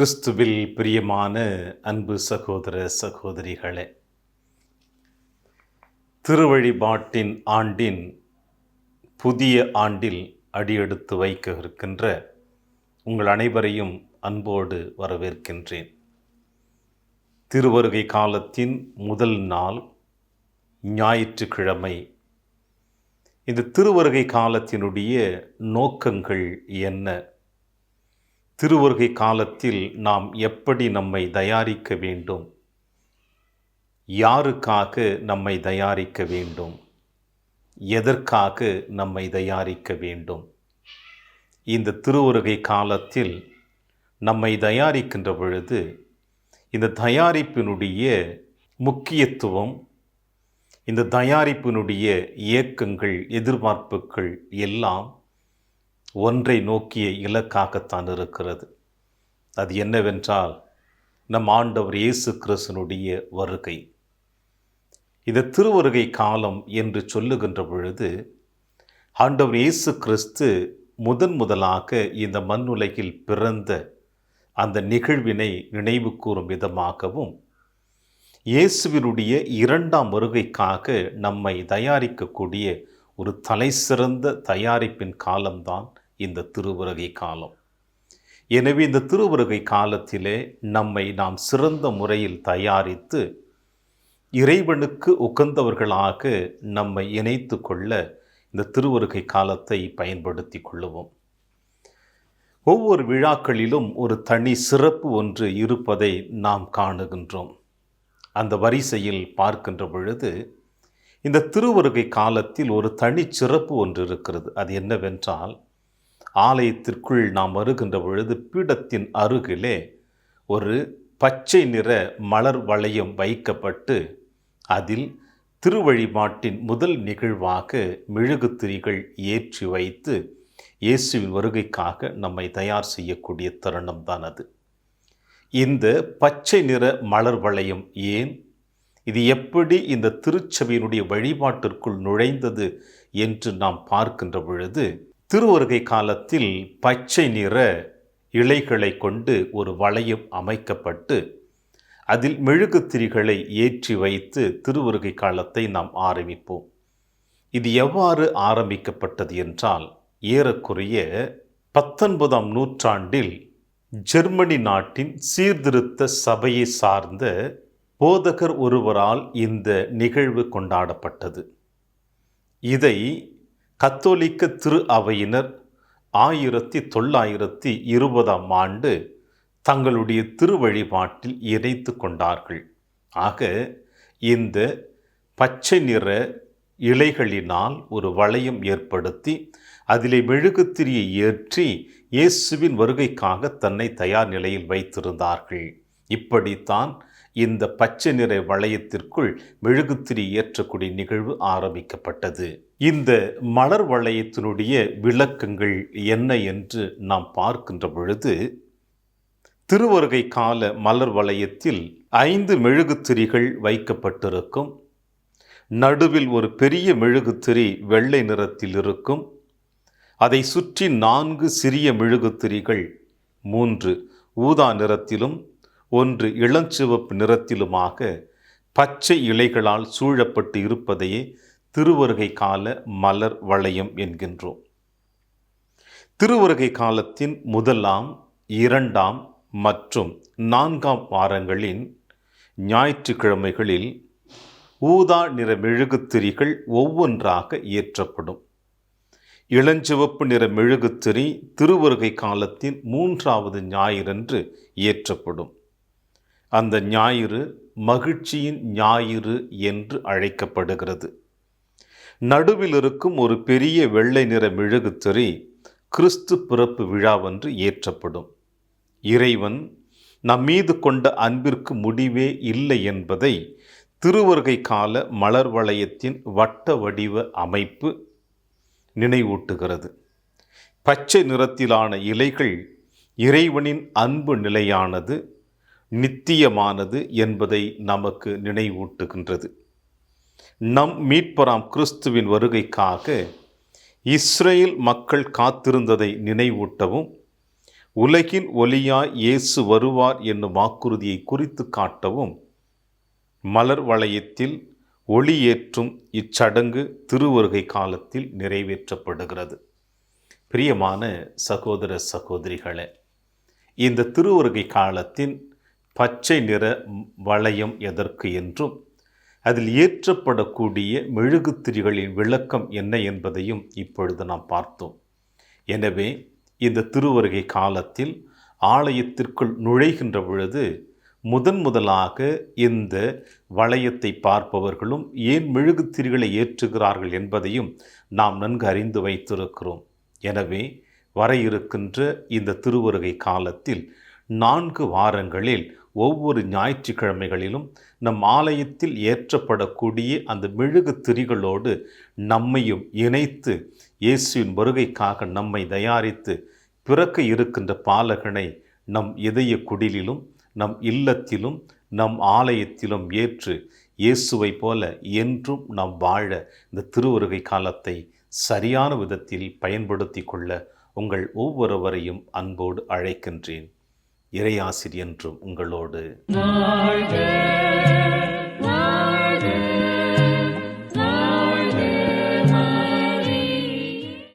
கிறிஸ்துவில் பிரியமான அன்பு சகோதர சகோதரிகளே திருவழிபாட்டின் ஆண்டின் புதிய ஆண்டில் அடியெடுத்து வைக்க இருக்கின்ற உங்கள் அனைவரையும் அன்போடு வரவேற்கின்றேன். திருவருகை காலத்தின் முதல் நாள் ஞாயிற்றுக்கிழமை. இந்த திருவருகை காலத்தினுடைய நோக்கங்கள் என்ன? திருவருகை காலத்தில் நாம் எப்படி நம்மை தயாரிக்க வேண்டும்? யாருக்காக நம்மை தயாரிக்க வேண்டும்? எதற்காக நம்மை தயாரிக்க வேண்டும்? இந்த திருவுருகை காலத்தில் நம்மை தயாரிக்கின்ற பொழுது இந்த தயாரிப்பினுடைய முக்கியத்துவம் இந்த தயாரிப்பினுடைய இயக்கங்கள் எதிர்பார்ப்புகள் எல்லாம் ஒன்றை நோக்கிய இலக்காகத்தான் இருக்கிறது. அது என்னவென்றால் நம் ஆண்டவர் இயேசு கிறிஸ்தனுடைய வருகை. இது திருவருகை காலம் என்று சொல்லுகின்ற பொழுது ஆண்டவர் இயேசு கிறிஸ்து முதன் முதலாக இந்த மண்ணுலகில் பிறந்த அந்த நிகழ்வினை நினைவு கூறும் விதமாகவும் இயேசுவினுடைய இரண்டாம் வருகைக்காக நம்மை தயாரிக்கக்கூடிய ஒரு தலை சிறந்த தயாரிப்பின் காலம்தான் இந்த திருவருகை காலம். எனவே இந்த திருவருகை காலத்திலே நம்மை நாம் சிறந்த முறையில் தயாரித்து இறைவனுக்கு உகந்தவர்களாக நம்மை இணைத்து கொள்ள இந்த திருவருகை காலத்தை பயன்படுத்தி கொள்ளுவோம். ஒவ்வொரு விழாக்களிலும் ஒரு தனி சிறப்பு ஒன்று இருப்பதை நாம் காணுகின்றோம். அந்த வரிசையில் பார்க்கின்ற பொழுது இந்த திருவருகை காலத்தில் ஒரு தனி சிறப்பு ஒன்று இருக்கிறது. அது என்னவென்றால் ஆலயத்திற்குள் நாம் வருகின்ற பொழுது பீடத்தின் அருகிலே ஒரு பச்சை நிற மலர் வளையம் வைக்கப்பட்டு அதில் திருவழிபாட்டின் முதல் நிகழ்வாக மெழுகுத்திரிகள் ஏற்றி வைத்து இயேசுவின் வருகைக்காக நம்மை தயார் செய்யக்கூடிய தருணம் தான் அது. இந்த பச்சை நிற மலர் வளையம் ஏன் இது எப்படி இந்த திருச்சபையினுடைய வழிபாட்டிற்குள் நுழைந்தது என்று நாம் பார்க்கின்ற பொழுது திருவருகை காலத்தில் பச்சை நிற இலைகளை கொண்டு ஒரு வளையம் அமைக்கப்பட்டு அதில் மெழுகுத்திரிகளை ஏற்றி வைத்து திருவருகை காலத்தை நாம் ஆரம்பிப்போம். இது எவ்வாறு ஆரம்பிக்கப்பட்டது என்றால் ஏறக்குறைய பத்தொன்பதாம் நூற்றாண்டில் ஜெர்மனி நாட்டின் சீர்திருத்த சபையை சார்ந்த போதகர் ஒருவரால் இந்த நிகழ்வு கொண்டாடப்பட்டது. இதை கத்தோலிக்க திரு அவையினர் ஆயிரத்தி தொள்ளாயிரத்தி இருபதாம் ஆண்டு தங்களுடைய திருவழிபாட்டில் இணைத்து கொண்டார்கள். ஆக இந்த பச்சை நிற இலைகளினால் ஒரு வளையம் ஏற்படுத்தி அதிலே மெழுகுத்திரியை ஏற்றி இயேசுவின் வருகைக்காக தன்னை தயார் நிலையில் வைத்திருந்தார்கள். இப்படித்தான் இந்த பச்சை நிற வளையத்திற்குள் மெழுகுத்திரி ஏற்றக்கூடிய நிகழ்வு ஆரம்பிக்கப்பட்டது. இந்த மலர் வளையத்தினுடைய விளக்கங்கள் என்ன என்று நாம் பார்க்கின்ற பொழுது திருவருகை கால மலர் வளையத்தில் ஐந்து மெழுகுத்திரிகள் வைக்கப்பட்டிருக்கும். நடுவில் ஒரு பெரிய மெழுகுத்திரி வெள்ளை நிறத்தில் இருக்கும். அதை சுற்றி நான்கு சிறிய மெழுகுத்திரிகள் மூன்று ஊதா நிறத்திலும் ஒன்று இளஞ்சிவப்பு நிறத்திலுமாக பச்சை இலைகளால் சூழப்பட்டு இருப்பதையே திருவருகை கால மலர் வளையம் என்கின்றோம். திருவருகை காலத்தின் முதலாம் இரண்டாம் மற்றும் நான்காம் வாரங்களின் ஞாயிற்றுக்கிழமைகளில் ஊதா நிற மெழுகுத்திரிகள் ஒவ்வொன்றாக ஏற்றப்படும் இளஞ்சிவப்பு நிற மெழுகுத்திரி திருவருகை காலத்தின் மூன்றாவது ஞாயிறன்று ஏற்றப்படும் அந்த ஞாயிறு மகிழ்ச்சியின் ஞாயிறு என்று அழைக்கப்படுகிறது. நடுவில் இருக்கும் ஒரு பெரிய வெள்ளை நிற மெழுகுத்திரி கிறிஸ்து பிறப்பு விழாவன்று ஏற்றப்படும். இறைவன் நம் மீது கொண்ட அன்பிற்கு முடிவே இல்லை என்பதை திருவருகை கால மலர் வளையத்தின் வட்ட வடிவ அமைப்பு நினைவூட்டுகிறது. பச்சை நிறத்திலான இலைகள் இறைவனின் அன்பு நிலையானது நித்தியமானது என்பதை நமக்கு நினைவூட்டுகின்றது. நம் மீட்பராம் கிறிஸ்துவின் வருகைக்காக இஸ்ரேல் மக்கள் காத்திருந்ததை நினைவூட்டவும் உலகின் ஒளியாய் இயேசு வருவார் என்னும் வாக்குறுதியை குறித்து காட்டவும் மலர் வளையத்தில் ஒளியேற்றும் இச்சடங்கு திருவருகை காலத்தில் நிறைவேற்றப்படுகிறது. பிரியமான சகோதர சகோதரிகளே இந்த திருவருகை காலத்தின் பச்சை நிற வளையம் எதற்கு என்றும் அதில் ஏற்றப்படக்கூடிய மெழுகுத்திரிகளின் விளக்கம் என்ன என்பதையும் இப்பொழுது நாம் பார்த்தோம். எனவே இந்த திருவருகை காலத்தில் ஆலயத்திற்குள் நுழைகின்ற பொழுது முதன் முதலாக இந்த வளையத்தை பார்ப்பவர்களும் ஏன் மெழுகுத்திரிகளை ஏற்றுகிறார்கள் என்பதையும் நாம் நன்கு அறிந்து வைத்திருக்கிறோம். எனவே வர இருக்கின்ற இந்த திருவருகை காலத்தில் நான்கு வாரங்களில் ஒவ்வொரு ஞாயிற்றுக்கிழமைகளிலும் நம் ஆலயத்தில் ஏற்றப்படக்கூடிய அந்த மெழுகு திரிகளோடு நம்மையும் இணைத்து இயேசுவின் வருகைக்காக நம்மை தயாரித்து பிறக்க இருக்கின்ற பாலகனை நம் இதய குடிலிலும் நம் இல்லத்திலும் நம் ஆலயத்திலும் ஏற்று இயேசுவை போல என்றும் நாம் வாழ இந்த திருவருகை காலத்தை சரியான விதத்தில் பயன்படுத்தி கொள்ள உங்கள் ஒவ்வொருவரையும் அன்போடு அழைக்கின்றேன். இறையாசிரியன்றும் உங்களோடு